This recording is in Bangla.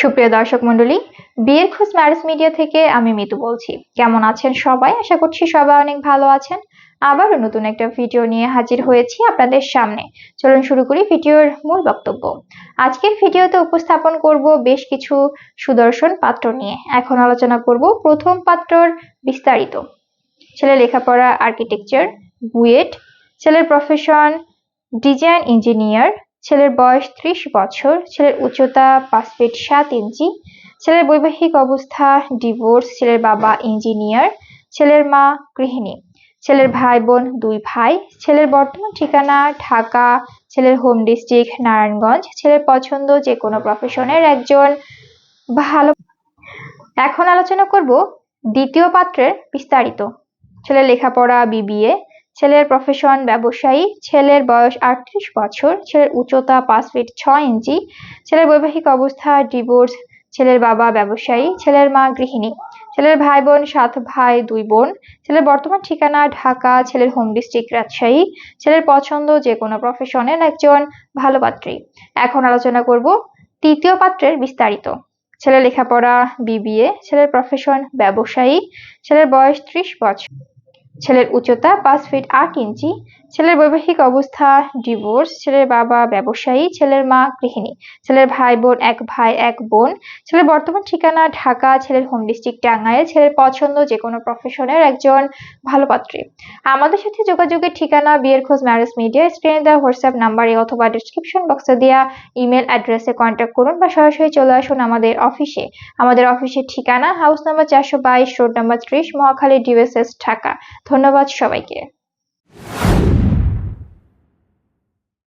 সুপ্রিয় দর্শক মন্ডলী বিয়ের খোঁজ ম্যারেজ মিডিয়া থেকে আমি মিতু বলছি। কেমন আছেন সবাই? আশা করছি সবাই অনেক ভালো আছেন। আবারও নতুন একটা ভিডিও নিয়ে হাজির হয়েছি আপনাদের সামনে। চলুন শুরু করি ভিডিওর মূল বক্তব্য। আজকের ভিডিওতে উপস্থাপন করব বেশ কিছু সুদর্শন পাত্র নিয়ে। এখন আলোচনা করব প্রথম পাত্রর বিস্তারিত। ছেলে লেখাপড়া আর্কিটেকচার বুয়েট। ছেলের প্রফেশন ডিজাইন ইঞ্জিনিয়ার ছেলের বয়স ত্রিশ বছর, ছেলের উচ্চতা পাঁচ ফিট সাত ইঞ্চি, ছেলের বৈবাহিক অবস্থা ডিভোর্স, ছেলের বাবা ইঞ্জিনিয়ার, ছেলের মা গৃহিণী, ছেলের ভাই বোন দুই ভাই, ছেলের বর্তমান ঠিকানা ঢাকা, ছেলের হোম ডিস্ট্রিক্ট নারায়ণগঞ্জ, ছেলের পছন্দ যে কোনো প্রফেশনের একজন ভালো। এখন আলোচনা করব দ্বিতীয় পাত্রের বিস্তারিত। ছেলের লেখাপড়া বিবিএ ছেলের প্রফেশন ব্যবসায়ী, ছেলের বয়স আটত্রিশ বছর, ছেলের উচ্চতা পাঁচ ফিট ছয় ইঞ্চি, ছেলের বৈবাহিক অবস্থা ডিভোর্স ছেলের বাবা ব্যবসায়ী, ছেলের মা গৃহিণী, ছেলের ভাই বোন, সাত ভাই, দুই বোন, ছেলের বর্তমান ঠিকানা ঢাকা, ছেলের হোম ডিস্ট্রিক্ট রাজশাহী, ছেলের পছন্দ যে কোনো প্রফেশনের একজন ভালো পাত্রী। এখন আলোচনা করব তৃতীয় পাত্রের বিস্তারিত। ছেলের লেখাপড়া বিবিএ ছেলের প্রফেশন ব্যবসায়ী, ছেলের বয়স ত্রিশ বছর। ছেলের উচ্চতা পাঁচ ফিট আট ইঞ্চি, ছেলের বৈবাহিক অবস্থা ডিভোর্স ছেলের বাবা ব্যবসায়ী, ছেলের মা গৃহিণী, ছেলের ভাই বোন এক ভাই, এক বোন, ছেলের বর্তমান ঠিকানা ঢাকা, ছেলের হোম ডিস্ট্রিক্ট টাঙ্গাইল, ছেলের পছন্দ যে কোনো প্রফেশনের একজন ভালো পাত্রী। আমাদের সাথে যোগাযোগের ঠিকানা বিয়ের খোঁজ ম্যারেজ মিডিয়া স্ক্রিনে দেওয়া হোয়াটসঅ্যাপ নাম্বারে অথবা ডিসক্রিপশন বক্সে দেওয়া ইমেল অ্যাড্রেসে কন্ট্যাক্ট করুন বা সরাসরি চলে আসুন আমাদের অফিসে আমাদের অফিসের ঠিকানা হাউস নাম্বার চারশো বাইশ রোড নাম্বার ত্রিশ, মহাখালী ডিউএসএস ঢাকা। ধন্যবাদ সবাইকে।